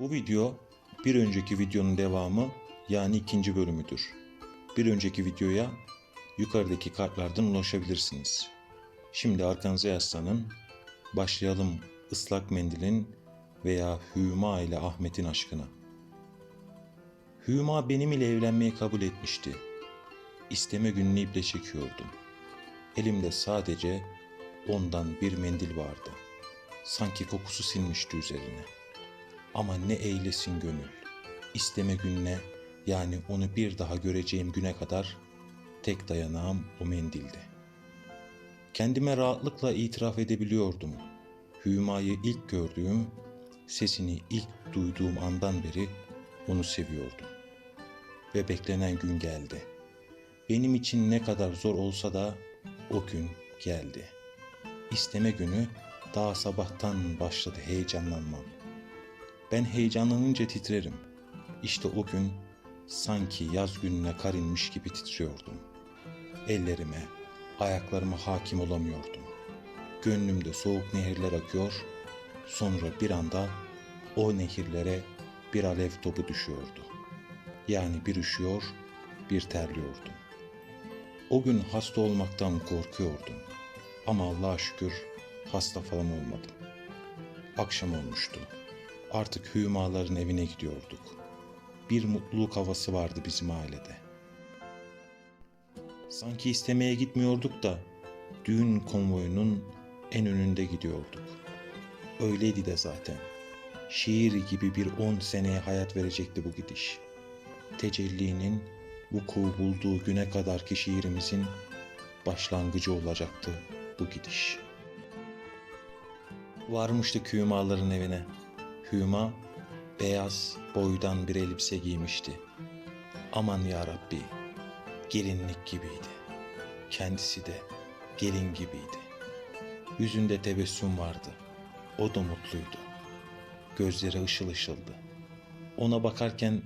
Bu video bir önceki videonun devamı yani ikinci bölümüdür. Bir önceki videoya yukarıdaki kartlardan ulaşabilirsiniz. Şimdi arkanıza yaslanın. Başlayalım ıslak mendilin veya Hüma ile Ahmet'in aşkına. Hüma benim ile evlenmeyi kabul etmişti. İsteme gününü iple çekiyordum. Elimde sadece ondan bir mendil vardı. Sanki kokusu sinmişti üzerine. Ama ne eylesin gönül. İsteme gününe yani onu bir daha göreceğim güne kadar tek dayanağım o mendildi. Kendime rahatlıkla itiraf edebiliyordum. Hüma'yı ilk gördüğüm, sesini ilk duyduğum andan beri onu seviyordum. Ve beklenen gün geldi. Benim için ne kadar zor olsa da o gün geldi. İsteme günü daha sabahtan başladı heyecanlanmam. Ben heyecanlanınca titrerim. İşte o gün sanki yaz gününe kar inmiş gibi titriyordum. Ellerime, ayaklarıma hakim olamıyordum. Gönlümde soğuk nehirler akıyor, sonra bir anda o nehirlere bir alev topu düşüyordu. Yani bir üşüyor, bir terliyordum. O gün hasta olmaktan korkuyordum. Ama Allah'a şükür hasta falan olmadım. Akşam olmuştu. Artık Hümaların evine gidiyorduk. Bir mutluluk havası vardı bizim ailede. Sanki istemeye gitmiyorduk da düğün konvoyunun en önünde gidiyorduk. Öyleydi de zaten. Şiir gibi bir on seneye hayat verecekti bu gidiş. Tecellinin vuku bulduğu güne kadarki şiirimizin başlangıcı olacaktı bu gidiş. Varmıştık Hümaların evine. Hüma beyaz boydan bir elbise giymişti. Aman ya Rabbi, gelinlik gibiydi. Kendisi de gelin gibiydi. Yüzünde tebessüm vardı. O da mutluydu. Gözleri ışıl ışıldı. Ona bakarken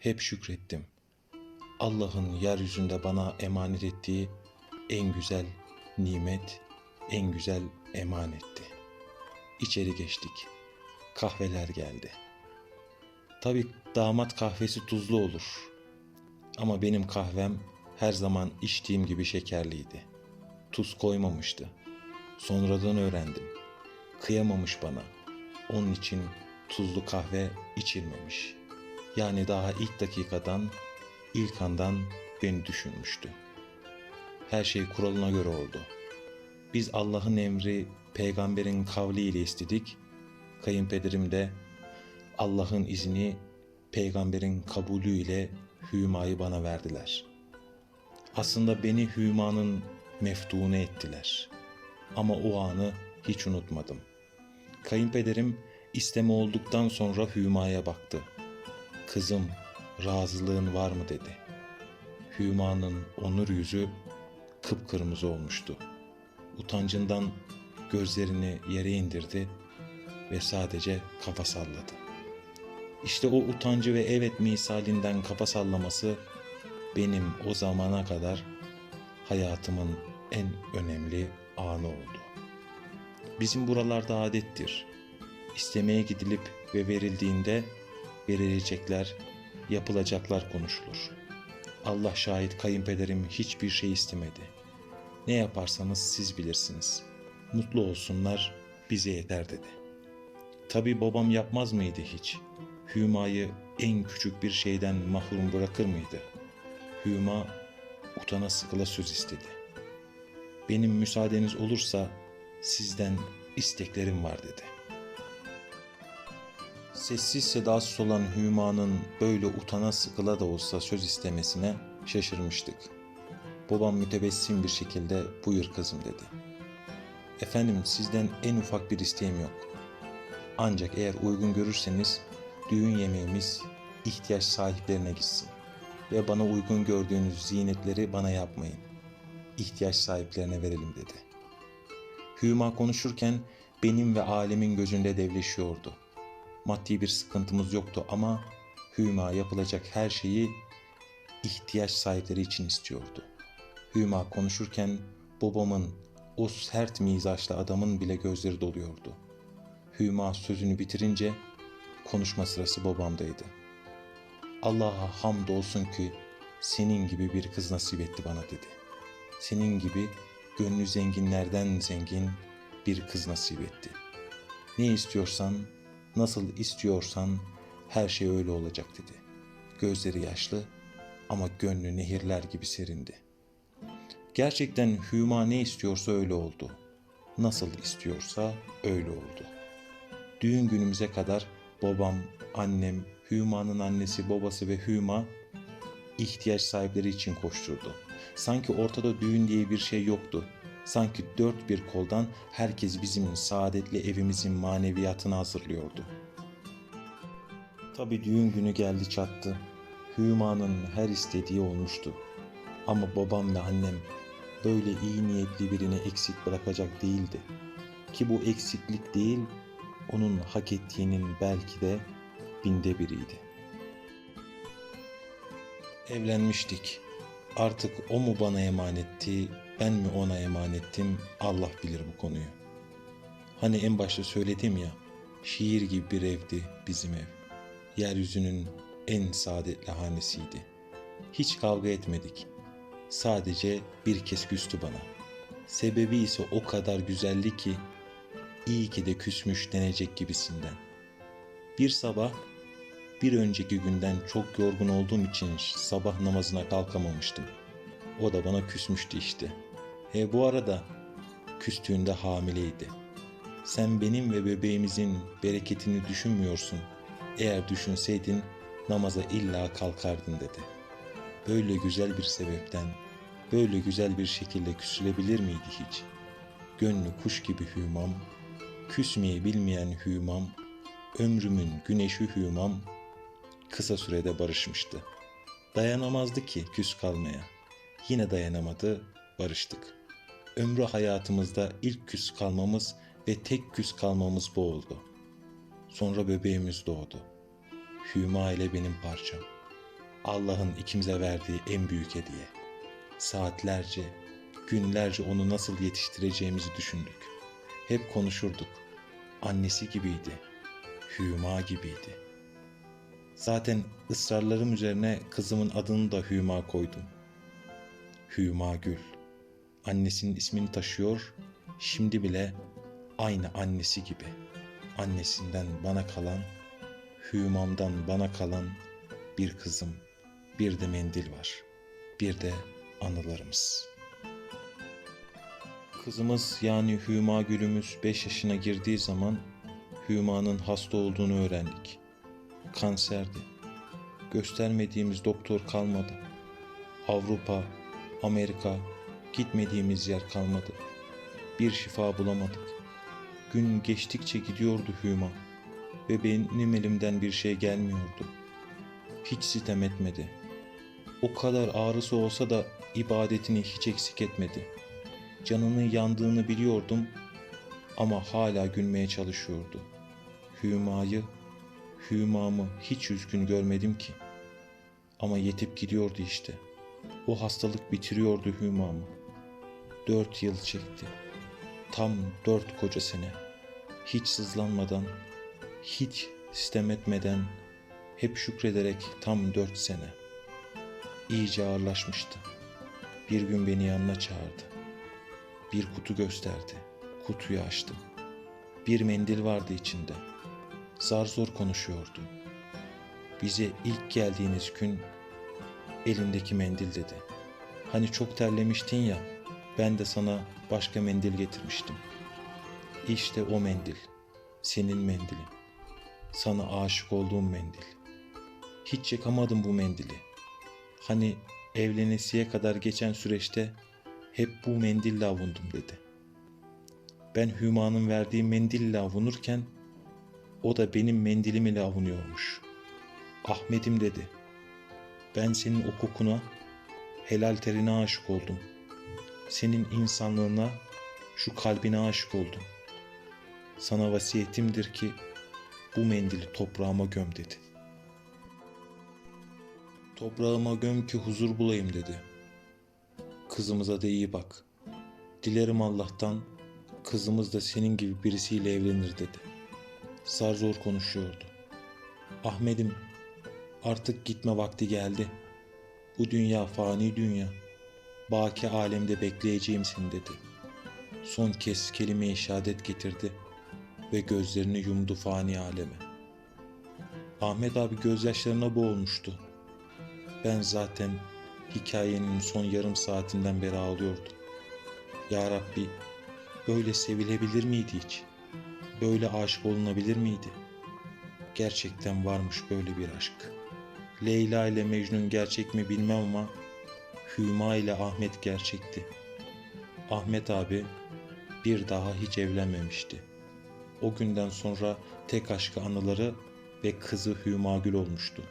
hep şükrettim. Allah'ın yeryüzünde bana emanet ettiği en güzel nimet, en güzel emanetti. İçeri geçtik. Kahveler geldi. Tabii damat kahvesi tuzlu olur. Ama benim kahvem her zaman içtiğim gibi şekerliydi. Tuz koymamıştı. Sonradan öğrendim. Kıyamamış bana. Onun için tuzlu kahve içilmemiş. Yani daha ilk dakikadan, ilk andan beni düşünmüştü. Her şey kuralına göre oldu. Biz Allah'ın emri, peygamberin kavliyle istedik. Kayınpederim de Allah'ın izni, peygamberin kabulüyle Hüma'yı bana verdiler. Aslında beni Hüma'nın meftune ettiler. Ama o anı hiç unutmadım. Kayınpederim isteme olduktan sonra Hüma'ya baktı. Kızım, razılığın var mı dedi. Hüma'nın onur yüzü kıpkırmızı olmuştu. Utancından gözlerini yere indirdi ve sadece kafa salladı. İşte o utancı ve evet misalinden kafa sallaması benim o zamana kadar hayatımın en önemli anı oldu. Bizim buralarda adettir. İstemeye gidilip ve verildiğinde verilecekler, yapılacaklar konuşulur. Allah şahit kayınpederim hiçbir şey istemedi. Ne yaparsanız siz bilirsiniz. Mutlu olsunlar bize yeter dedi. Tabi babam yapmaz mıydı hiç? Hüma'yı en küçük bir şeyden mahrum bırakır mıydı? Hüma utana sıkıla söz istedi. Benim müsaadeniz olursa sizden isteklerim var dedi. Sessiz sedasız olan Hüma'nın böyle utana sıkıla da olsa söz istemesine şaşırmıştık. Babam mütebessim bir şekilde buyur kızım dedi. Efendim sizden en ufak bir isteğim yok. Ancak eğer uygun görürseniz düğün yemeğimiz ihtiyaç sahiplerine gitsin. Ve bana uygun gördüğünüz zinetleri bana yapmayın. İhtiyaç sahiplerine verelim dedi. Hüma konuşurken benim ve alemin gözünde devleşiyordu. Maddi bir sıkıntımız yoktu ama Hüma yapılacak her şeyi ihtiyaç sahipleri için istiyordu. Hüma konuşurken babamın o sert mizaçlı adamın bile gözleri doluyordu. Hüma sözünü bitirince Konuşma sırası babamdaydı. Allah'a hamdolsun ki senin gibi bir kız nasip etti bana dedi. Senin gibi gönlü zenginlerden zengin bir kız nasip etti. Ne istiyorsan, nasıl istiyorsan her şey öyle olacak dedi. Gözleri yaşlı ama gönlü nehirler gibi serindi. Gerçekten Hüma ne istiyorsa öyle oldu. Nasıl istiyorsa öyle oldu. Düğün günümüze kadar babam, annem, Hüma'nın annesi, babası ve Hüma ihtiyaç sahipleri için koşturdu. Sanki ortada düğün diye bir şey yoktu. Sanki dört bir koldan herkes bizim saadetli evimizin maneviyatını hazırlıyordu. Tabi düğün günü geldi çattı. Hüma'nın her istediği olmuştu. Ama babam ve annem böyle iyi niyetli birini eksik bırakacak değildi. Ki bu eksiklik değil, onun hak ettiğinin belki de binde biriydi. Evlenmiştik. Artık o mu bana emanetti, ben mi ona emanettim Allah bilir bu konuyu. Hani en başta söyledim ya, şiir gibi bir evdi bizim ev. Yeryüzünün en saadetli hanesiydi. Hiç kavga etmedik. Sadece bir kez küstü bana. Sebebi ise o kadar güzeldi ki, iyi ki de küsmüş denecek gibisinden. Bir sabah bir önceki günden çok yorgun olduğum için sabah namazına kalkamamıştım. O da bana küsmüştü işte. E bu arada küstüğünde hamileydi. Sen benim ve bebeğimizin bereketini düşünmüyorsun. Eğer düşünseydin namaza illa kalkardın dedi. Böyle güzel bir sebepten, böyle güzel bir şekilde küsülebilir miydi hiç? Gönlü kuş gibi hümam, küsmeyi bilmeyen hümam, ömrümün güneşi hümam, kısa sürede barışmıştı. Dayanamazdı ki küs kalmaya. Yine dayanamadı, barıştık. Ömrü hayatımızda ilk küs kalmamız ve tek küs kalmamız bu oldu. Sonra bebeğimiz doğdu. Hüma ile benim parçam. Allah'ın ikimize verdiği en büyük hediye. Saatlerce, günlerce onu nasıl yetiştireceğimizi düşündük. Hep konuşurduk. Annesi gibiydi. Hüma gibiydi.'' Zaten ısrarlarım üzerine kızımın adını da Hüma koydum. Hüma Gül. Annesinin ismini taşıyor, şimdi bile aynı annesi gibi. Annesinden bana kalan, Hümam'dan bana kalan bir kızım, bir de mendil var. Bir de anılarımız. Kızımız yani Hüma Gül'ümüz 5 yaşına girdiği zaman Hüma'nın hasta olduğunu öğrendik kanserdi. Göstermediğimiz doktor kalmadı. Avrupa, Amerika, gitmediğimiz yer kalmadı. Bir şifa bulamadık. Gün geçtikçe gidiyordu Hüma ve benim elimden bir şey gelmiyordu. Hiç sitem etmedi. O kadar ağrısı olsa da ibadetini hiç eksik etmedi. Canının yandığını biliyordum ama hala gülmeye çalışıyordu. Hüma'yı Hümam'ı hiç üzgün görmedim ki. Ama yetip gidiyordu işte. O hastalık bitiriyordu Hümam'ı. Dört yıl çekti. Tam dört koca sene. Hiç sızlanmadan, hiç sistem etmeden, hep şükrederek tam dört sene. İyice ağırlaşmıştı. Bir gün beni yanına çağırdı. Bir kutu gösterdi. Kutuyu açtım. Bir mendil vardı içinde.'' zar zor konuşuyordu. Bize ilk geldiğiniz gün elindeki mendil dedi. Hani çok terlemiştin ya, ben de sana başka mendil getirmiştim. İşte o mendil, senin mendilin. Sana aşık olduğum mendil. Hiç yakamadım bu mendili. Hani evlenesiye kadar geçen süreçte hep bu mendille avundum dedi. Ben Hüma'nın verdiği mendille avunurken o da benim mendilim ile avunuyormuş. Ahmet'im dedi. Ben senin o helal terine aşık oldum. Senin insanlığına, şu kalbine aşık oldum. Sana vasiyetimdir ki bu mendili toprağıma göm dedi. Toprağıma göm ki huzur bulayım dedi. Kızımıza da iyi bak. Dilerim Allah'tan kızımız da senin gibi birisiyle evlenir dedi zar zor konuşuyordu. Ahmet'im artık gitme vakti geldi. Bu dünya fani dünya. Baki alemde bekleyeceğim seni dedi. Son kez kelime-i şehadet getirdi ve gözlerini yumdu fani aleme. Ahmet abi gözyaşlarına boğulmuştu. Ben zaten hikayenin son yarım saatinden beri ağlıyordum. Ya Rabbi, böyle sevilebilir miydi hiç? Böyle aşık olunabilir miydi? Gerçekten varmış böyle bir aşk. Leyla ile Mecnun gerçek mi bilmem ama Hüma ile Ahmet gerçekti. Ahmet abi bir daha hiç evlenmemişti. O günden sonra tek aşkı anıları ve kızı Hüma Gül olmuştu.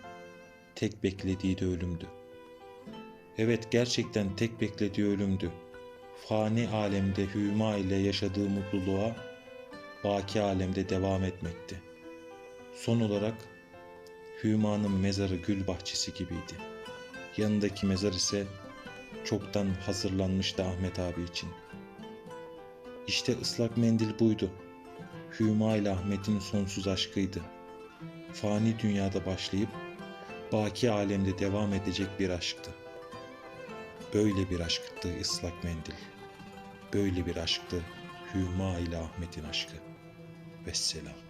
Tek beklediği de ölümdü. Evet gerçekten tek beklediği ölümdü. Fani alemde Hüma ile yaşadığı mutluluğa baki alemde devam etmekti. Son olarak Hüma'nın mezarı gül bahçesi gibiydi. Yanındaki mezar ise çoktan hazırlanmıştı Ahmet abi için. İşte ıslak mendil buydu. Hüma ile Ahmet'in sonsuz aşkıydı. Fani dünyada başlayıp baki alemde devam edecek bir aşktı. Böyle bir aşktı ıslak mendil. Böyle bir aşktı Hüma ile Ahmet'in aşkı. Vesselam.